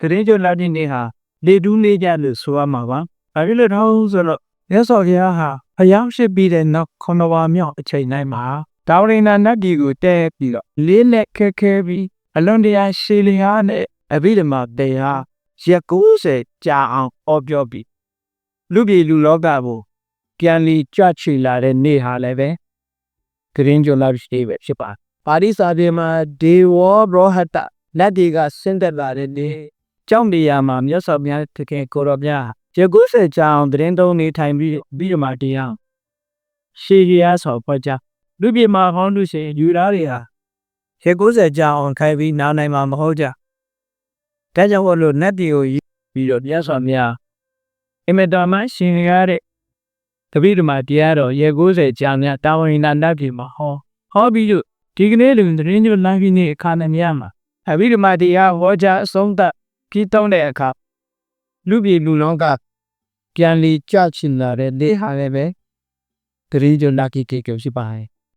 သတင်းကြလာတဲ့နေ့ဟာလေတူးနေကြလို့ဆိုရမှာပါ။ဘာဖြစ်လို့တော့ဆိုတော့မြတ်စွာဘုရားဟာဖျောင်းရှိပြီးတဲ့နောက်ခုနစ်ဝါမြောက်အချိန်တိုင်းမှာဒါဝရိန္ဒနတ်ကြီးကိုတဲပြီးတော့လေးလက်ခဲခဲပြီးအလွန်တရာရှည်လျားနဲ့အဘိဓမ္မာတရားရက်90ကြာအောင်ဟောပြောပြီးလူပြည်လူလောကကိုပြန်လီကြွချီလာတဲ့နေ့ဟာလည်းပဲသတင်းကြလာရှိပဲဖြစ်ပါပါဠိစာပြေမှာဒေဝဘရဟတလက်တွေကဆင်းသက်လာတဲ့နေ့ ကြောင့်နေရာမှာမြတ်စွာဘုရားတကယ်ကိုတော်မြတ်ရက်90ကြာအောင်သတင်းသုံးနေထိုင်ပြီးပြီးတော့မှတရားရှေးရဆော်ဖွဲ့ကြလူပြည်မှာဟောင်းလို့ရှိရင်ယူသားတွေဟာရက်90ကြာအောင်ခိုင်ပြီးနားနိုင်မှာမဟုတ်ကြဒါကြောင့်မို့လို့နတ်ပြည်ကိုယူပြီးတော့မြတ်စွာဘုရားအင်မတန်မှရှင်ရတဲ့တပိဓမ္မာတရားတော်ရက်90ကြာမြတာဝန်နာနတ်ပြည်မှာဟောဟောပြီးတော့ဒီကနေ့လူသတင်းကြလမ်းပြီးနေအခါနဲ့မြတ်မှာအဘိဓမ္မာတရားဟောကြားအဆုံးသတ် ပြီးတောင်းတဲ့အခါလူပြည်လူလောကပြန်လီကြချင်လာတဲ့လေဟာလည်းပဲတတိယလာကိကေကိုရှိပါတယ်